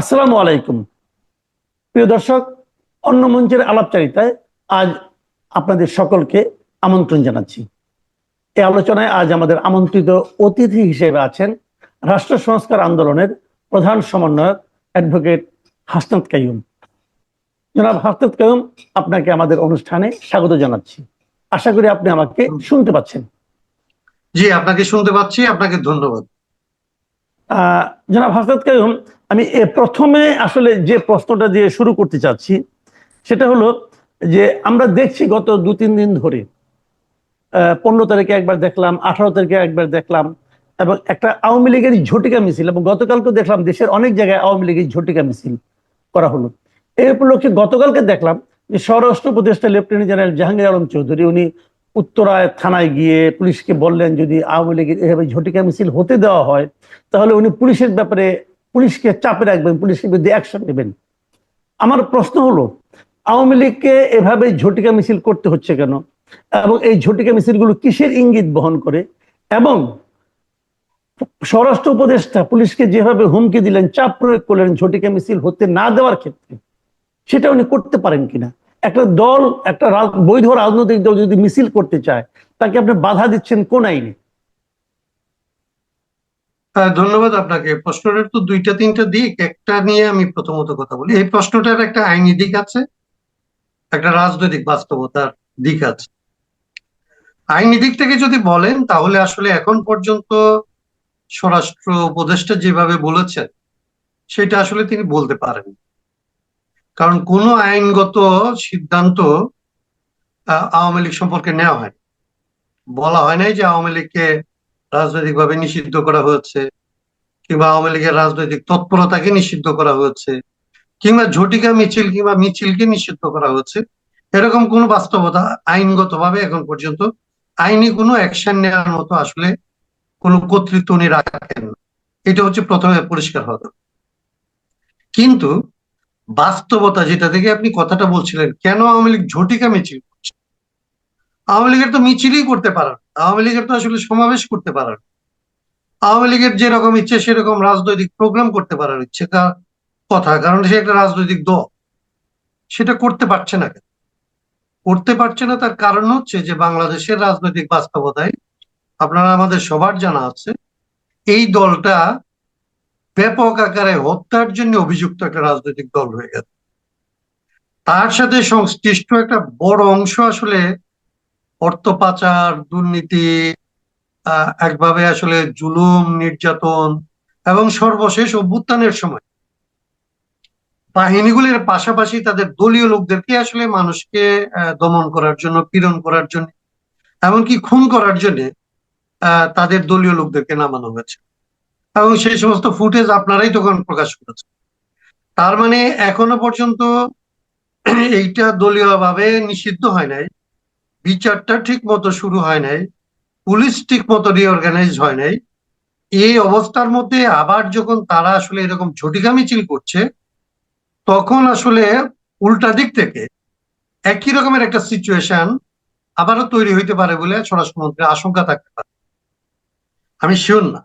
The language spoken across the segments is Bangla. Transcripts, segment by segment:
আসসালামু আলাইকুম। প্রিয় দর্শক অন্য মঞ্চের আলাপচারিতায় আজ আপনাদের সকলকে আমন্ত্রণ জানাচ্ছি। এই আলোচনায় আজ আমাদের আমন্ত্রিত অতিথি হিসেবে আছেন রাষ্ট্র সংস্কার আন্দোলনের প্রধান সমন্বয়ক অ্যাডভোকেট হাসনাত কাইয়ুম। জনাব হাসনাত কাইয়ুম আপনাকে আমাদের অনুষ্ঠানে স্বাগত জানাচ্ছি। আশা করি আপনি আমাকে শুনতে পাচ্ছেন। জি আপনাকে শুনতে পাচ্ছি আপনাকে ধন্যবাদ। আহ, জনাব হাসনাত কাইয়ুম আমি এ প্রথমে আসলে যে প্রশ্নটা দিয়ে শুরু করতে চাচ্ছি, সেটা হলো যে আমরা দেখছি গত দু তিন দিন ধরে পনেরো তারিখে একবার দেখলাম, আঠারো তারিখে একবার দেখলাম, এবং একটা আওয়ামী লীগের ঝটিকা মিছিল, এবং গতকালকে দেখলাম দেশের অনেক জায়গায় আওয়ামী লীগের ঝটিকা মিছিল করা হলো। এই উপলক্ষে গতকালকে দেখলাম যে স্বরাষ্ট্র উপদেষ্টা লেফটেন্যান্ট জেনারেল জাহাঙ্গীর আলম চৌধুরী, উনি উত্তরায় থানায় গিয়ে পুলিশকে বললেন, যদি আওয়ামী লীগের এভাবে ঝটিকা মিছিল হতে দেওয়া হয়, তাহলে উনি পুলিশের ব্যাপারে পুলিশকে চাপে রাখবেন, পুলিশের বিরুদ্ধে অ্যাকশন নেবেন। আমার প্রশ্ন হলো, আওয়ামী লীগকে এভাবে ঝটিকা মিছিল করতে হচ্ছে কেন? এবং এই ঝটিকা মিছিলগুলো কিসের ইঙ্গিত বহন করে? এবং স্বরাষ্ট্র উপদেষ্টা পুলিশকে যেভাবে হুমকি দিলেন, চাপ প্রয়োগ করলেন ঝটিকা মিছিল হতে না দেওয়ার ক্ষেত্রে, সেটা উনি করতে পারেন কিনা? একটা দল, একটা বৈধ রাজনৈতিক দল যদি মিছিল করতে চায়, তাকে আপনি বাধা দিচ্ছেন কোন আইনে? ধন্যবাদ আপনাকে। প্রশ্নটার তো দুইটা, তিনটা দিক। একটা নিয়ে আমি প্রথমত কথা বলি। এই প্রশ্নটার একটা আইনি দিক আছে, একটা রাজনৈতিক বাস্তবতার দিক আছে। আইনি দিক থেকে যদি বলেন, তাহলে আসলে এখন পর্যন্ত স্বরাষ্ট্র উপদেষ্টা যেভাবে বলেছেন, সেটা আসলে তিনি বলতে পারেন কারণ কোনো আইনগত সিদ্ধান্ত আওয়ামী লীগ সম্পর্কে নেওয়া হয় বলা হয় নাই যে আওয়ামী লীগকে রাজনৈতিকভাবে নিষিদ্ধ করা হয়েছে, কিংবা আওয়ামী লীগের রাজনৈতিক তৎপরতাকে নিষিদ্ধ করা হয়েছে, কিংবা ঝটিকা মিছিল কিংবা মিছিলকে নিষিদ্ধ করা হয়েছে, এরকম কোনো বাস্তবতা আইনগতভাবে এখন পর্যন্ত আইনি কোনো অ্যাকশন নেওয়ার মতো আসলে কোনো কর্তৃত্ব উনি রাখেন না এটা হচ্ছে প্রথমে পরিষ্কার হওয়া। কিন্তু বাস্তবতা যেটা থেকে আপনি কথাটা বলছিলেন, কেন আওয়ামী লীগ ঝটিকা মিছিল আওয়ামী লীগের তো মিছিলই করতে পারে না। আওয়ামী লীগের তো আসলে সমাবেশ করতে পারে না। আওয়ামী লীগের যেরকম ইচ্ছে, সেরকম রাজনৈতিক প্রোগ্রাম করতে পারার ইচ্ছে কথা। কারণ সে একটা রাজনৈতিক দল। সেটা করতে পারছে না কেন? করতে পারছে না, তার কারণ হচ্ছে যে বাংলাদেশের রাজনৈতিক বাস্তবতায় আপনারা আমাদের সবার জানা আছে, এই দলটা ব্যাপক আকারে হত্যার জন্য অভিযুক্ত একটা রাজনৈতিক দল হয়ে গেছে। তার সাথে সংশ্লিষ্ট একটা বড় অংশ আসলে অর্থ পাচার, দুর্নীতি একভাবে আসলে জুলুম, নির্যাতন এবং সর্বশেষ অভ্যুত্থানের সময়। বাহিনীগুলির পাশাপাশি তাদের দলীয় লোকদেরকে আসলে মানুষকে দমন করার জন্য, পীড়ন করার জন্য এমনকি খুন করার জন্য তাদের দলীয় লোকদেরকে নামানো হয়েছে। এবং সেই সমস্ত ফুটেজ আপনারাই তখন প্রকাশ করেছেন। তার মানে এখনও পর্যন্ত এইটা দলীয়ভাবে নিষিদ্ধ হয় নাই। বিচারটা ঠিক মতো শুরু হয় নাই, পুলিশ ঠিক মতো রিঅর্গানাইজ হয় নাই। এই অবস্থার মধ্যে আবার যখন তারা আসলে এরকম ঝটিকা মিছিল করছে, তখন আসলে উল্টা দিক থেকে একই রকমের একটা সিচুয়েশন আবারও তৈরি হইতে পারে বলে স্বরাষ্ট্রমন্ত্রীর আশঙ্কা থাকতে পারে। আমি শিওর না।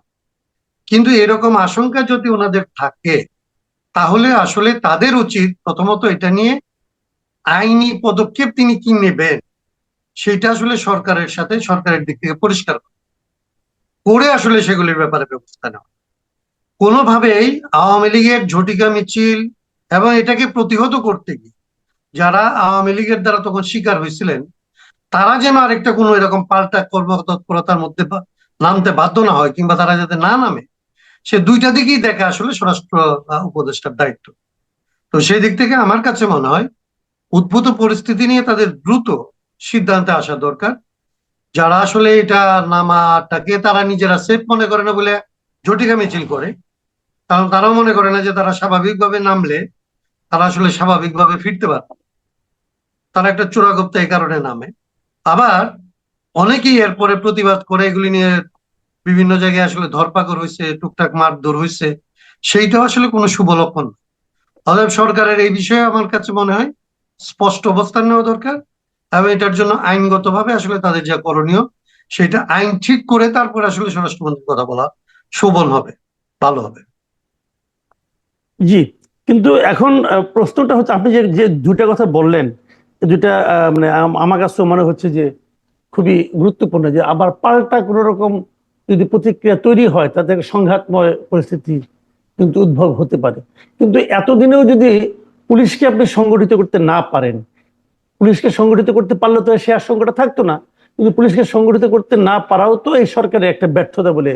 কিন্তু এরকম আশঙ্কা যদি ওনাদের থাকে, তাহলে আসলে তাদের উচিত প্রথমত এটা নিয়ে আইনি পদক্ষেপ তিনি কি নেবেন? সেটা আসলে সরকারের সাথে, সরকারের দিক থেকে পরিষ্কার করা। আসলে সেগুলির ব্যাপারে ব্যবস্থা নেওয়া কোনোভাবেই আওয়ামী লীগের ঝটিকা মিছিল এবং এটাকে প্রতিহত করতে গিয়ে যারা আওয়ামী লীগের দ্বারা তখন শিকার হয়েছিলেন, তারা যেন আরেকটা কোনো এরকম পাল্টা কর্মতৎপরতার মধ্যে নামতে বাধ্য না হয় কিংবা তারা যাতে না নামে, সে দুইটা দিকেই দেখা আসলে স্বরাষ্ট্র উপদেষ্টার দায়িত্ব তো সেই দিক থেকে আমার কাছে মনে হয়, উদ্ভূত পরিস্থিতি নিয়ে তাদের দ্রুত সিদ্ধান্তে আসা দরকার। যারা আসলে এটা নামাটাকে তারা নিজেরা সেফ মনে করে না বলে ঝটিকা মিছিল করে। কারণ তারাও মনে করে না যে তারা স্বাভাবিকভাবে নামলে তারা আসলে স্বাভাবিকভাবে ফিরতে পারবে তারা একটা চোরাগোপ্তা এই কারণে নামে। আবার অনেকেই এরপরে প্রতিবাদ করে এগুলি নিয়ে বিভিন্ন জায়গায় আসলে ধরপাকড় হয়েছে টুকটাক মারধর হয়েছে সেইটাও আসলে কোনো শুভ লক্ষণ অতএব সরকারের এই বিষয়ে আমার কাছে মনে হয় স্পষ্ট অবস্থান নেওয়া দরকার। এবং এটার জন্য আইনগতভাবে আসলে তাদের যা করণীয়, সেটা আইন ঠিক করে তারপর আসলে স্বরাষ্ট্রমন্ত্রীর কথা বলা শোভন হবে, ভালো হবে। জি, কিন্তু এখন প্রশ্নটা হচ্ছে আপনি যে দুটা কথা বললেন দুটা মানে আম- আমার কাছে মনে হচ্ছে যে খুবই গুরুত্বপূর্ণ যে আবার পাল্টা কোনো রকম যদি প্রতিক্রিয়া তৈরি হয়, তাতে সংঘাতময় পরিস্থিতি কিন্তু উদ্ভব হতে পারে। কিন্তু এতদিনেও যদি পুলিশকে আপনি সংগঠিত করতে না পারেন পুলিশকে সংগঠিত করতে পারলে তো সে আশঙ্কাটা থাকতো না। কিন্তু পুলিশকে সংগঠিত করতে না পারাও তো এই সরকারের একটা ব্যর্থতা বলে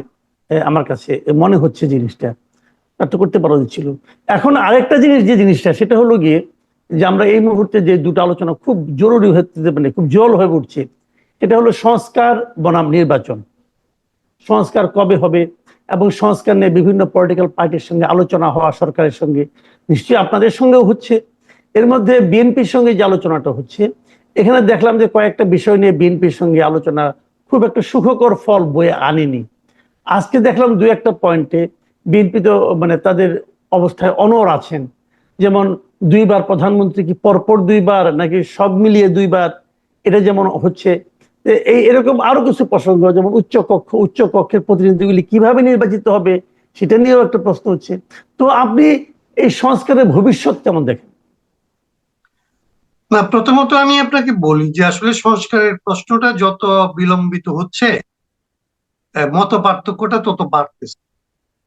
আমার কাছে মনে হচ্ছে জিনিসটা। তা করতে পারা ছিল এখন আরেকটা জিনিস যে জিনিসটা, সেটা হলো গিয়ে যে আমরা এই মুহূর্তে যে দুটো আলোচনা খুব জরুরি হতে মানে খুব জল হয়ে উঠছে এটা হলো সংস্কার বনাম নির্বাচন। সংস্কার কবে হবে এবং সংস্কার নিয়ে বিভিন্ন পলিটিক্যাল পার্টির সঙ্গে আলোচনা হওয়া সরকারের সঙ্গে নিশ্চয়ই আপনাদের সঙ্গেও হচ্ছে। এর মধ্যে বিএনপির সঙ্গে যে আলোচনাটা হচ্ছে, এখানে দেখলাম যে কয়েকটা বিষয় নিয়ে বিএনপির সঙ্গে আলোচনা খুব একটা সুখকর ফল বয়ে আনেনি। আজকে দেখলাম দু একটা পয়েন্টে বিএনপি তো মানে তাদের অবস্থায় অনর আছেন। যেমন দুইবার প্রধানমন্ত্রী কি পরপর দুইবার নাকি সব মিলিয়ে দুইবার? এটা যেমন হচ্ছে এই এরকম আরও কিছু প্রসঙ্গ, যেমন উচ্চ কক্ষ উচ্চ কক্ষের প্রতিনিধিগুলি কীভাবে নির্বাচিত হবে সেটা নিয়েও একটা প্রশ্ন হচ্ছে। তো আপনি এই সংস্কারের ভবিষ্যৎ কেমন দেখেন? না প্রথমত আমি আপনাকে বলি যে আসলে সংস্কারের প্রশ্নটা যত বিলম্বিত হচ্ছে মত পার্থক্যটা তত বাড়তেছে।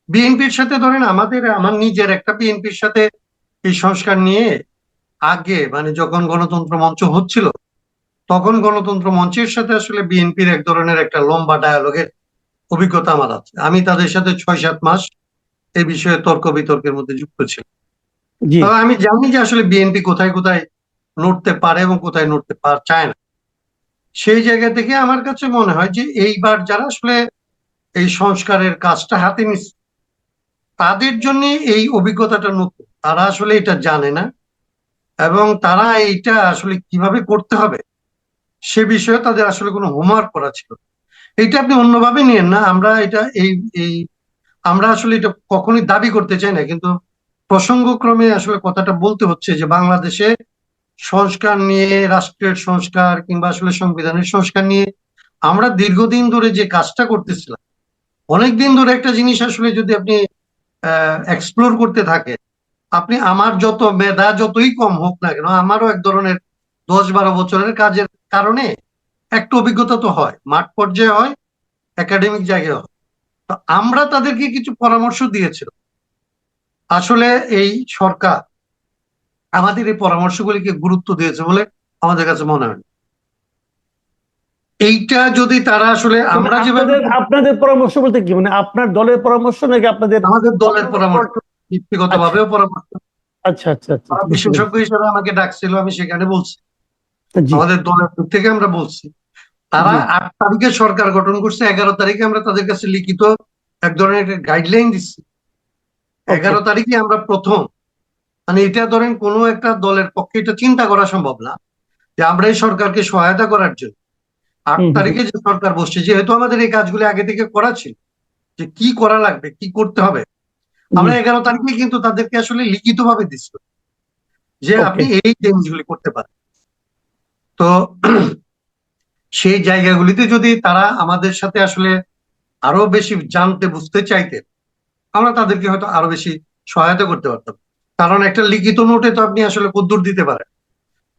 বিএনপির সাথে ধরেন আমাদের আমার নিজের একটা বিএনপির সাথে এই সংস্কার নিয়ে আগে মানে যখন গণতন্ত্র মঞ্চ হচ্ছিল তখন গণতন্ত্র মঞ্চের সাথে আসলে বিএনপির এক ধরনের একটা লম্বা ডায়ালগের অভিজ্ঞতা আমার আছে। আমি তাদের সাথে ছয় সাত মাস এই বিষয়ে তর্ক বিতর্কের মধ্যে যুক্ত ছিল জি। তবে আমি জানি যে আসলে বিএনপি কোথায় কোথায় নড়তে পারে এবং কোথায় নড়তে পার, চায় না। সেই জায়গা থেকে আমার কাছে মনে হয় যে এইবার যারা আসলে এই সংস্কারের কাজটা হাতে নিচ্ছে তাদের জন্য এই অভিজ্ঞতাটা নতুন। তারা আসলে এটা জানে না এবং তারা এইটা আসলে কীভাবে করতে হবে সে বিষয়ে তাদের আসলে কোনো হোমওয়ার্ক করা ছিল এটা আপনি অন্যভাবে নিয়েন না, আমরা এটা এই এই, আমরা আসলে এটা কখনোই দাবি করতে চাই না। কিন্তু প্রসঙ্গক্রমে আসলে কথাটা বলতে হচ্ছে যে বাংলাদেশে সংস্কার নিয়ে, রাষ্ট্রের সংস্কার কিংবা আসলে সংবিধানের সংস্কার নিয়ে আমরা দীর্ঘদিন ধরে যে কাজটা করতেছিলাম, অনেকদিন ধরে একটা জিনিস আসলে যদি আপনি এক্সপ্লোর করতে থাকে আপনি আমার যত মেধা যতই কম হোক না কেন, আমারও এক ধরনের দশ বারো বছরের কাজের কারণে একটা অভিজ্ঞতা তো হয়, মাঠ পর্যায়ে হয় একাডেমিক জায়গায় হয়। তো আমরা তাদেরকে কিছু পরামর্শ দিয়েছিলাম। আসলে এই সরকার আমাদের এই পরামর্শগুলিকে গুরুত্ব দিয়েছে বলে আমাদের কাছে মনে হয়। এইটা যদি তারা আসলে আমরা যেভাবে আপনাদের পরামর্শ বলতে কি? মানে আপনার দলের পরামর্শ নাকি আপনাদের আমাদের দলের পরামর্শ ব্যক্তিগত ভাবেও পরামর্শ। আচ্ছা আচ্ছা আচ্ছা। বিশেষজ্ঞ হিসেবে আমাকে ডাকছিল আমি সেখানে বলছি। আমাদের দলের দিক থেকে আমরা বলছি। তারা আট তারিখে সরকার গঠন করছে এগারো তারিখে আমরা তাদের কাছে লিখিত এক ধরনের গাইডলাইন দিচ্ছি। এগারো তারিখে আমরা প্রথম মানে এটা ধরেন কোনো একটা দলের পক্ষে এটা চিন্তা করা সম্ভব না যে আমরা এই সরকারকে সহায়তা করার জন্য। আট। তারিখে যে সরকার বসছে যেহেতু আমাদের এই কাজগুলি আগে থেকে করা ছিল যে কি করা লাগবে কি করতে হবে আমরা এগারো তারিখে কিন্তু তাদেরকে আসলে লিখিত ভাবে দিচ্ছি। যে আপনি এই জিনিসগুলি করতে পারেন। তো সেই জায়গাগুলিতে যদি তারা আমাদের সাথে আসলে আরও বেশি জানতে বুঝতে চাইতেন আমরা তাদেরকে হয়তো আরও বেশি সহায়তা করতে পারতাম। কারণ একটা লিখিত নোটে তো আপনি আসলে কদ্দূর দিতে পারেন।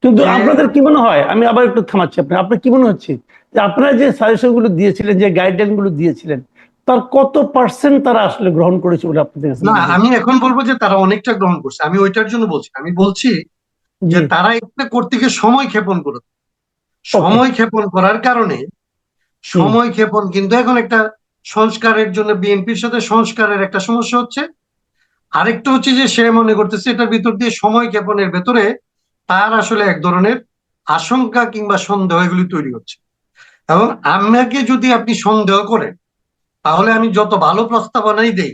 কিন্তু আপনাদের কি মনে হয়? আমি আবার একটু থামাচ্ছি আপনি আপনার কি মনে হচ্ছে? যে আপনারা যে সাজেশনগুলো দিয়েছিলেন যে গাইডলাইনগুলো দিয়েছিলেন তার কত পার্সেন্ট তারা আসলে গ্রহণ করেছে বলে আপনাদের না আমি এখন বলব যে তারা অনেকটা গ্রহণ করছে। আমি ওইটার জন্য বলছি। আমি বলছি যে তারা একটা করতে গিয়ে সময় ক্ষেপণ করেছে। সময় ক্ষেপণ করার কারণে সময় ক্ষেপণ কিন্তু এখন একটা সংস্কারের জন্য বিএনপির সাথে সংস্কারের একটা সমস্যা হচ্ছে। আরেকটা হচ্ছে যে সে মনে করতেছে এটার ভিতর দিয়ে সময় ক্ষেপণের ভেতরে তার আসলে এক ধরনের আশঙ্কা কিংবা সন্দেহ এগুলি তৈরি হচ্ছে। এবং আমাকে যদি আপনি সন্দেহ করেন, তাহলে আমি যত ভালো প্রস্তাবনাই দেই,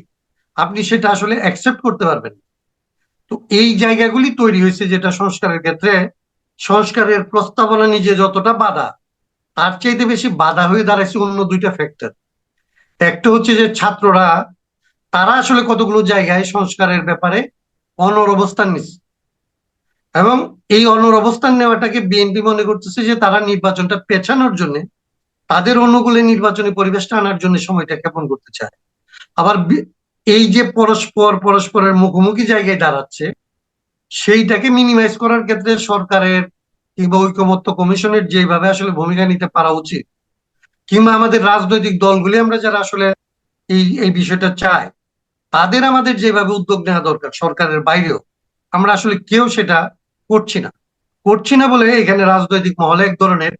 আপনি সেটা আসলে অ্যাকসেপ্ট করতে পারবেন তো এই জায়গাগুলি তৈরি হয়েছে যেটা সংস্কারের ক্ষেত্রে সংস্কারের প্রস্তাবনা নিজে যতটা বাধা, তার চাইতে বেশি বাধা হয়ে দাঁড়াইছে অন্য দুইটা ফ্যাক্টর একটা হচ্ছে যে ছাত্ররা তারা আসলে কতগুলো জায়গায় সংস্কারের ব্যাপারে অনর অবস্থান নিচ্ছে এবং এই অনর অবস্থান নেওয়াটাকে বিএনপি মনে করতেছে যে তারা নির্বাচনটা পেছানোর জন্য, তাদের অনুকূলে নির্বাচনী পরিবেশটা আনার জন্য সময়টা ক্ষেপণ করতে চায়। আবার এই যে পরস্পর, পরস্পরের মুখোমুখি জায়গায় দাঁড়াচ্ছে, সেইটাকে মিনিমাইজ করার ক্ষেত্রে সরকারের কিংবা ঐকমত্য কমিশনের যেভাবে আসলে ভূমিকা নিতে পারা উচিত, কিংবা আমাদের রাজনৈতিক দলগুলি আমরা যারা আসলে এই এই বিষয়টা চাই তাদের আমাদের যেভাবে উদ্যোগ নেওয়া দরকার সরকারের বাইরেও, আমরা আসলে কেউ সেটা করছি না। করছি না বলে এখানে রাজনৈতিক মহলে এক ধরনের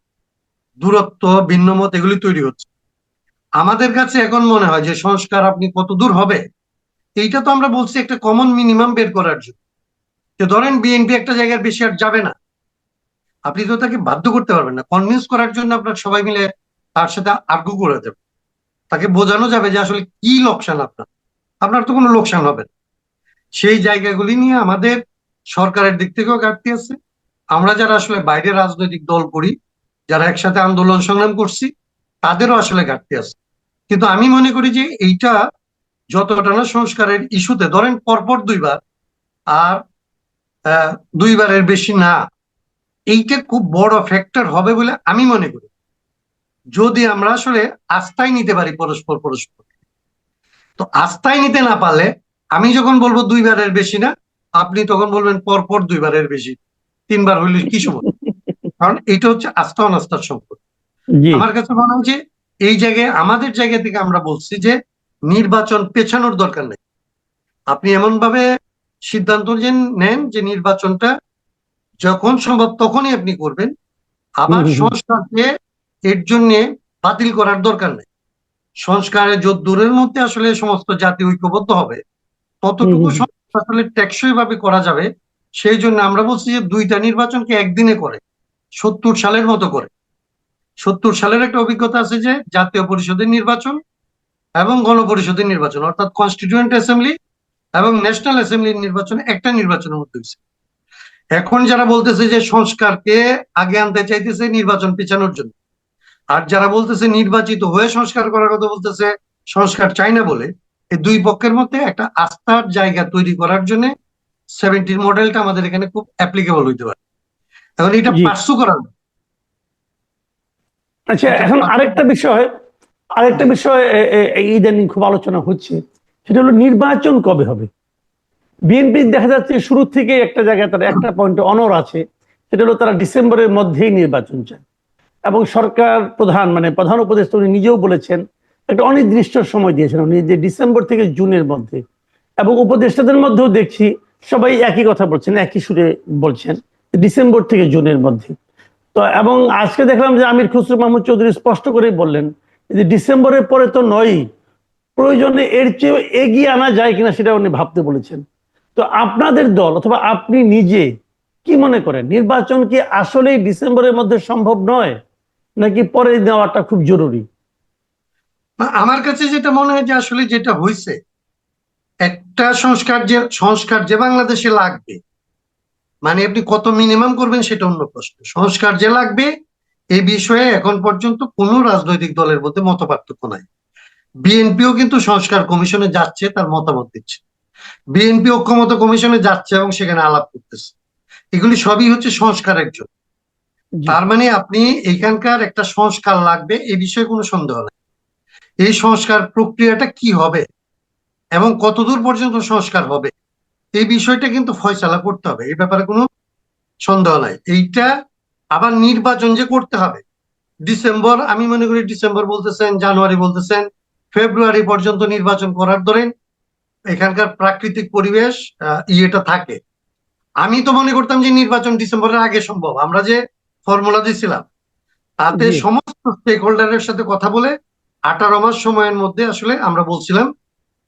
দূরত্ব, ভিন্নমত এগুলি তৈরি হচ্ছে। আমাদের কাছে এখন মনে হয় যে সংস্কার আপনি কত দূর হবে, এইটা তো আমরা বলছি একটা কমন মিনিমাম বের করার জন্য। যে ধরেন বিএনপি একটা জায়গার বেশি আর যাবে না। আপনি তো তাকে বাধ্য করতে পারবেন না। কনভিন্স করার জন্য আপনার সবাই মিলে তার সাথে আর্গু করে দেবে। তাকে বোঝানো যাবে যে আসলে কি লোকসান আপনার। আপনার তো কোনো লোকসান হবে না। সেই জায়গাগুলি নিয়ে আমাদের সরকারের দিক থেকেও ঘাটতি আছে। আমরা যারা আসলে বাইরে রাজনৈতিক দল করি যারা একসাথে আন্দোলন সংগ্রাম করছি, তাদেরও আসলে ঘাটতি আছে। কিন্তু আমি মনে করি যে এইটা যতটা না সংস্কারের ইস্যুতে, ধরেন পরপর দুইবার, আর দুইবারের বেশি না, এইটা খুব বড় ফ্যাক্টর হবে বলে আমি মনে করি। যদি আমরা আসলে আস্থায় নিতে পারি পরস্পর পরস্পর তো আস্থায় নিতে না পারলে আমি যখন বলব দুইবারের বেশি না আপনি তখন বলবেন পরপর দুইবারের বেশি। তিনবার হইলে কি সময় কারণ এটা হচ্ছে আস্থা অনাস্থার সম্পর্ক। আমার কাছে মনে হয় যে এই জায়গায় আমাদের জায়গা থেকে আমরা বলছি যে নির্বাচন পেছানোর দরকার নেই। আপনি এমন ভাবে সিদ্ধান্ত যে নেন যে নির্বাচনটা যখন সম্ভব তখনই আপনি করবেন। আবার। সংস্কারকে এর জন্য বাতিল করার দরকার নেই। সংস্কারের যত দূরের মধ্যে আসলে সমস্ত জাতি ঐক্যবদ্ধ হবে। ততটুকু আসলে টেকসই ভাবে করা যাবে সেই জন্য আমরা বলছি যে দুইটা নির্বাচনকে একদিনে করে সত্তর সালের মতো করে। সত্তর সালের একটা অভিজ্ঞতা আছে যে জাতীয় পরিষদের নির্বাচন এবং গণপরিষদের নির্বাচন অর্থাৎ কনস্টিটিউয়েন্ট অ্যাসেম্বলি এবং ন্যাশনাল অ্যাসেম্বলির নির্বাচন একটা নির্বাচনের মধ্যে হয়েছে। এখন যারা বলতেছে যে সংস্কারকে আগে আনতে চাইতেছে নির্বাচন পেছানোর জন্য আর যারা বলতেছে নির্বাচিত হয়ে সংস্কার করার কথা বলতেছে সংস্কার চাই না বলে এই দুই পক্ষের মধ্যে একটা আস্থার জায়গা তৈরি করার জন্য সেভেন্টির মডেলটা আমাদের এখানে খুব অ্যাপ্লিকেবল হইতে পারে। এখন এটা পার্সু করার আচ্ছা এখন আরেকটা বিষয় আরেকটা বিষয় ইদানিং খুব আলোচনা হচ্ছে সেটা হলো নির্বাচন কবে হবে? বিএনপি দেখা যাচ্ছে শুরু থেকে একটা জায়গায় তার একটা পয়েন্টে অনর আছে সেটা হলো তারা ডিসেম্বরের মধ্যেই নির্বাচন চায়। এবং সরকার প্রধান মানে প্রধান উপদেষ্টা উনি নিজেও বলেছেন, একটা অনির্দিষ্ট সময় দিয়েছেন উনি, যে ডিসেম্বর থেকে জুনের মধ্যে। এবং উপদেষ্টাদের মধ্যেও দেখছি সবাই একই কথা বলছেন, একই সুরে বলছেন, ডিসেম্বর থেকে জুনের মধ্যে। তো এবং আজকে দেখলাম যে আমির খুসরু মাহমুদ চৌধুরী স্পষ্ট করেই বললেন যে ডিসেম্বরের পরে তো নয়ই, প্রয়োজনে এর চেয়ে এগিয়ে আনা যায় কিনা সেটা উনি ভাবতে বলেছেন। তো আপনাদের দল অথবা আপনি নিজে কি মনে করেন? নির্বাচন কি আসলেই ডিসেম্বরের মধ্যে সম্ভব নয়? নাকি পরে নেওয়াটা খুব জরুরি? আমার কাছে যেটা মনে হয় যে আসলে যেটা হয়েছে একটা সংস্কার যে সংস্কার যে বাংলাদেশে লাগবে মানে আপনি কত মিনিমাম করবেন সেটা অন্য প্রশ্ন। সংস্কার যে লাগবে এই বিষয়ে এখন পর্যন্ত কোনো রাজনৈতিক দলের মধ্যে মত পার্থক্য নাই। বিএনপিও কিন্তু সংস্কার কমিশনে যাচ্ছে, তার মতামত দিচ্ছে। বিএনপি ঐক্যমত কমিশনে যাচ্ছে এবং সেখানে আলাপ করতেছে। এগুলি সবই হচ্ছে সংস্কারের জন্য। তার মানে আপনি এখানকার একটা সংস্কার লাগবে এই বিষয়ে কোনো সন্দেহ নেই। এই সংস্কার প্রক্রিয়াটা কি হবে এবং কতদূর পর্যন্ত সংস্কার হবে, এই বিষয়টা কিন্তু ফয়সালা করতে হবে এই ব্যাপারে কোনো সন্দেহ নাই। এইটা আবার নির্বাচন যে করতে হবে, ডিসেম্বর, আমি মনে করি ডিসেম্বর বলতেছেন, জানুয়ারি বলতেছেন, ফেব্রুয়ারি পর্যন্ত নির্বাচন করার ধরেন এখানকার প্রাকৃতিক পরিবেশ ইয়েটা থাকে। আমি তো মনে করতাম যে নির্বাচন ডিসেম্বরের আগে সম্ভব, আমরা যে ফর্মুলা দিয়েছিলাম। তাতে সমস্ত স্টেক হোল্ডারের সাথে কথা বলে আঠারো মাস সময়ের মধ্যে আসলে আমরা বলছিলাম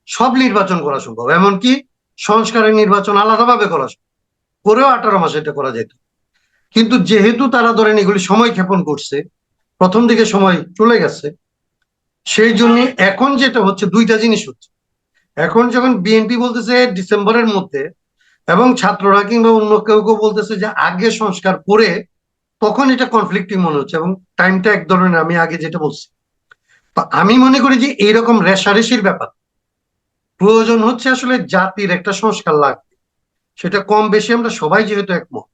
সব নির্বাচন করা সম্ভব। এমনকি সংস্কারের নির্বাচন আলাদাভাবে করা সম্ভব। করেও আঠারো মাসে এটা করা যেত। কিন্তু যেহেতু তারা ধরেন এগুলি সময় ক্ষেপণ করছে প্রথম দিকে সময় চলে গেছে সেই জন্য এখন যেটা হচ্ছে দুইটা জিনিস হচ্ছে। এখন যখন বিএনপি বলতেছে ডিসেম্বরের মধ্যে এবং ছাত্ররা কিংবা অন্য কেউ কেউ বলতেছে যে আগে সংস্কার করে তখন এটা কনফ্লিক্টিং মনে হচ্ছে এবং টাইমটা এক ধরনের আমি আগে যেটা বলছি। আমি মনে করি যে এইরকম রেশারেশির ব্যাপার। প্রয়োজন হচ্ছে আসলে জাতির একটা সংস্কার লাগবে। সেটা কম বেশি আমরা সবাই যেহেতু একমত।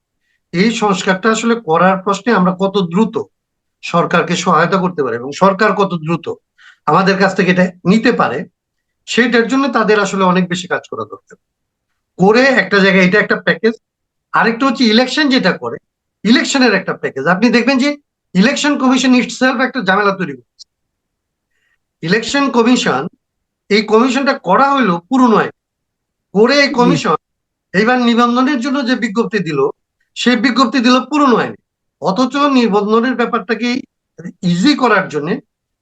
এই সংস্কারটা আসলে করার প্রশ্নে আমরা কত দ্রুত সরকারকে সহায়তা করতে পারি এবং সরকার কত দ্রুত আমাদের কাছ থেকে এটা নিতে পারে সেটার জন্য তাদের আসলে অনেক বেশি কাজ করা দরকার। করে একটা জায়গায় এটা একটা প্যাকেজ আরেকটা হচ্ছে ইলেকশন যেটা করে ইলেকশনের একটা প্যাকেজ আপনি দেখবেন যে ইলেকশন কমিশন ইটসেলফ একটা ঝামেলা তৈরি করছে। ইলেকশন কমিশন, এই কমিশনটা করা হইল পুরনো করে এই কমিশন এইবার নিবন্ধনের জন্য যে বিজ্ঞপ্তি দিল সেই বিজ্ঞপ্তি দিল পুরনো আইনে। অথচ নিবন্ধনের ব্যাপারটাকে ইজি করার জন্য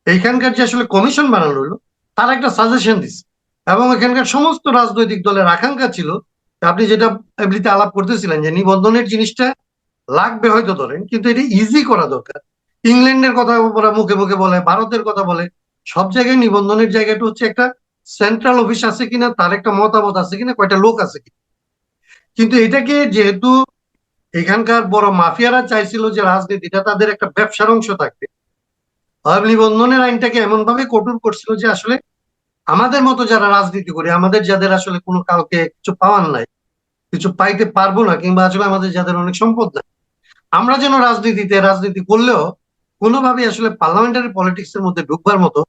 এইখানকার যে আসলে কমিশন বানানো হলো তার একটা সাজেশন দিচ্ছে এবং এখানকার সমস্ত রাজনৈতিক দলের আকাঙ্ক্ষা ছিল, আপনি যেটা এমনিতে আলাপ করতেছিলেন যে নিবন্ধনের জিনিসটা লাগবে হয়তো ধরেন, কিন্তু এটা ইজি করা দরকার। ইংল্যান্ডের কথা ওরা মুখে মুখে বলে, ভারতের কথা বলে। সব জায়গায় নিবন্ধনের জায়গাটা হচ্ছে একটা সেন্ট্রাল অফিস আছে কিনা, তার একটা মতামত আছে কিনা, কয়টা লোক আছে কিনা। কিন্তু এটাকে যেহেতু এখানকার বড় মাফিয়ারা চাইছিল যে রাজনীতিটা তাদের একটা ব্যবসার অংশ থাকবে নিবন্ধনের আইনটাকে এমন ভাবে কঠোর করছিল যে আসলে আমাদের মতো যারা রাজনীতি করি, আমাদের যাদের আসলে কোনো কাউকে কিছু পাওয়ার নাই, কিছু পাইতে পারব না, কিংবা আসলে আমাদের যাদের অনেক সম্পদ নাই আমরা যেন রাজনীতিতে, রাজনীতি করলেও কোনোভাবে আসলে পার্লামেন্টারি পলিটিক্স এর মধ্যে ঢুকবার মতো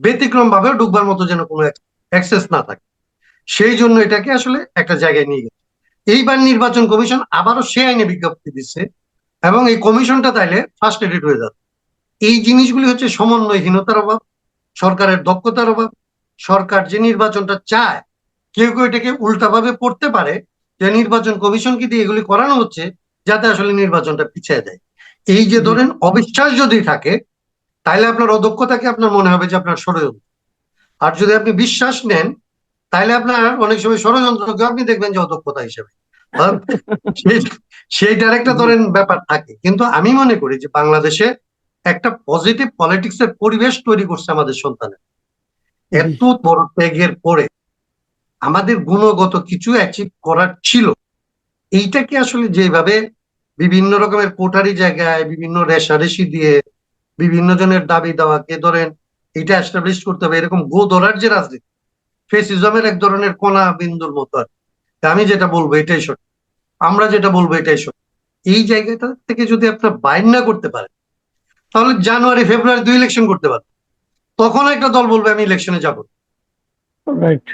ব্যতিক্রম ভাবেও ঢুকবার মতো যেন কোনো অ্যাক্সেস না থাকে। সেই জন্য এটাকে আসলে একটা জায়গায় নিয়ে গেছে। এইবার নির্বাচন কমিশন আবারও সে আইনে বিজ্ঞপ্তি দিচ্ছে এবং এই কমিশনটা তাইলে ফার্স্ট এডিট হয়ে যাবে এই জিনিসগুলি হচ্ছে সমন্বয়হীনতার অভাব, সরকারের দক্ষতার অভাব। সরকার যে নির্বাচনটা চায়, কেউ কেউ এটাকে উল্টাভাবে পড়তে পারে যে নির্বাচন কমিশনকে দিয়ে এগুলি করানো হচ্ছে আসলে নির্বাচনটা পিছিয়ে দেয়। এই যে ধরেন অবিশ্বাস যদি থাকে তাহলে আপনার অদক্ষতাকে আপনার মনে হবে যে আপনার ষড়যন্ত্র। আর যদি আপনি বিশ্বাস নেন তাহলে আপনার অনেক সময় ষড়যন্ত্রকে আপনি দেখবেন যে অদক্ষতা হিসেবে। সেইটার একটা ধরেন ব্যাপার থাকে। কিন্তু আমি মনে করি যে বাংলাদেশে একটা পজিটিভ পলিটিক্স এর পরিবেশ তৈরি করছে আমাদের সন্তানের। এত বড় ত্যাগের পরে আমাদের গুণগত কিছু অ্যাচিভ করার ছিল। এইটাকে আসলে যেভাবে বিভিন্ন রকমের কোটারি জায়গায় বিভিন্ন রেশারেশি দিয়ে বিভিন্ন জনের দাবি দেওয়াকে ধরেন এটা এস্টাবলিশ করতে হবে এরকম গো ধরার যে রাজনীতি ফেসিজমের এক ধরনের কোনা বিন্দুর মতো আর আমি যেটা বলব এটাই সঠিক। আমরা যেটা বলব এটাই সঠিক। এই জায়গাটা থেকে যদি আপনার বাইর না করতে পারেন তাহলে জানুয়ারি ফেব্রুয়ারি দুই ইলেকশন করতে পারেন। তখন একটা দল বলবে আমি ইলেকশনে যাব। রাইট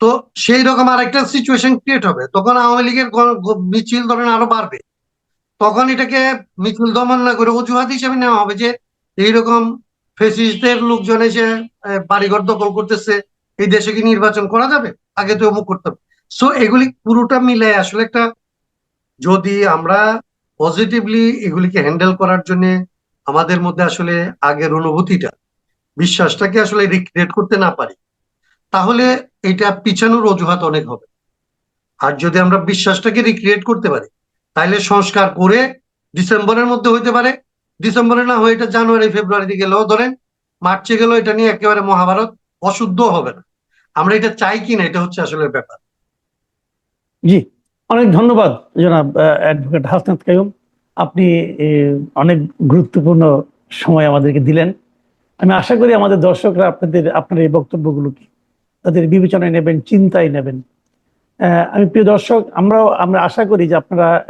তো সেই রকম আরেকটা সিচুয়েশন ক্রিয়েট হবে। তখন আওয়ামী লীগের মিছিল ধরেন আরও বাড়বে। তখন এটাকে মিছিল দমন না করে অজুহাত হিসেবে নেওয়া হবে যে, এইরকম ফেসিস্টদের লোকজন এসে বাড়িঘর দখল করতেছে, এই দেশে কি নির্বাচন করা যাবে? আগে তো অমুক করতে হবে। সো এগুলি পুরোটা মিলে আসলে একটা, যদি আমরা পজিটিভলি এগুলিকে হ্যান্ডেল করার জন্য আমাদের মধ্যে আসলে আগের অনুভূতিটা, বিশ্বাসটাকে আসলে রিক্রিয়েট করতে না পারি, তাহলে এটা পিছানোর অজুহাত অনেক হবে। আর যদি আমরা বিশ্বাসটাকে রিক্রিয়েট করতে পারি তাহলে সংস্কার করে ডিসেম্বরের মধ্যে হইতে পারে। ডিসেম্বরে না হয়ে এটা জানুয়ারি ফেব্রুয়ারিতে গেলেও ধরেন, মার্চে গেলেও এটা নিয়ে একেবারে মহাভারত অশুদ্ধ হবে না। আমরা এটা চাই কি না এটা হচ্ছে আসলে ব্যাপার। জি, অনেক ধন্যবাদ জনাব অ্যাডভোকেট হাসনাত কায়ুম আপনি অনেক গুরুত্বপূর্ণ সময় আমাদেরকে দিলেন। আমি আশা করি আমাদের দর্শকরা আপনাদের, আপনার এই বক্তব্যগুলোকে তাদের বিবেচনায় নেবেন, চিন্তায় নেবেন। আমি প্রিয় দর্শক, আমরাও, আমরা আশা করি যে আপনারা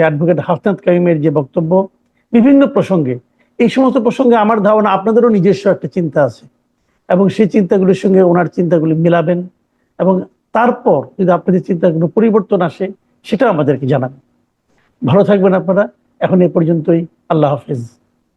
অ্যাডভোকেট হাসনাত কাইমের যে বক্তব্য, বিভিন্ন প্রসঙ্গে, এই সমস্ত প্রসঙ্গে আমার ধারণা আপনাদেরও নিজস্ব একটা চিন্তা আছে। এবং সেই চিন্তাগুলির সঙ্গে ওনার চিন্তাগুলি মিলাবেন এবং তারপর যদি আপনাদের চিন্তাগুলো পরিবর্তন আসে, সেটাও আমাদেরকে জানাবেন। ভালো থাকবেন আপনারা। এখন এ পর্যন্তই। আল্লাহ হাফিজ।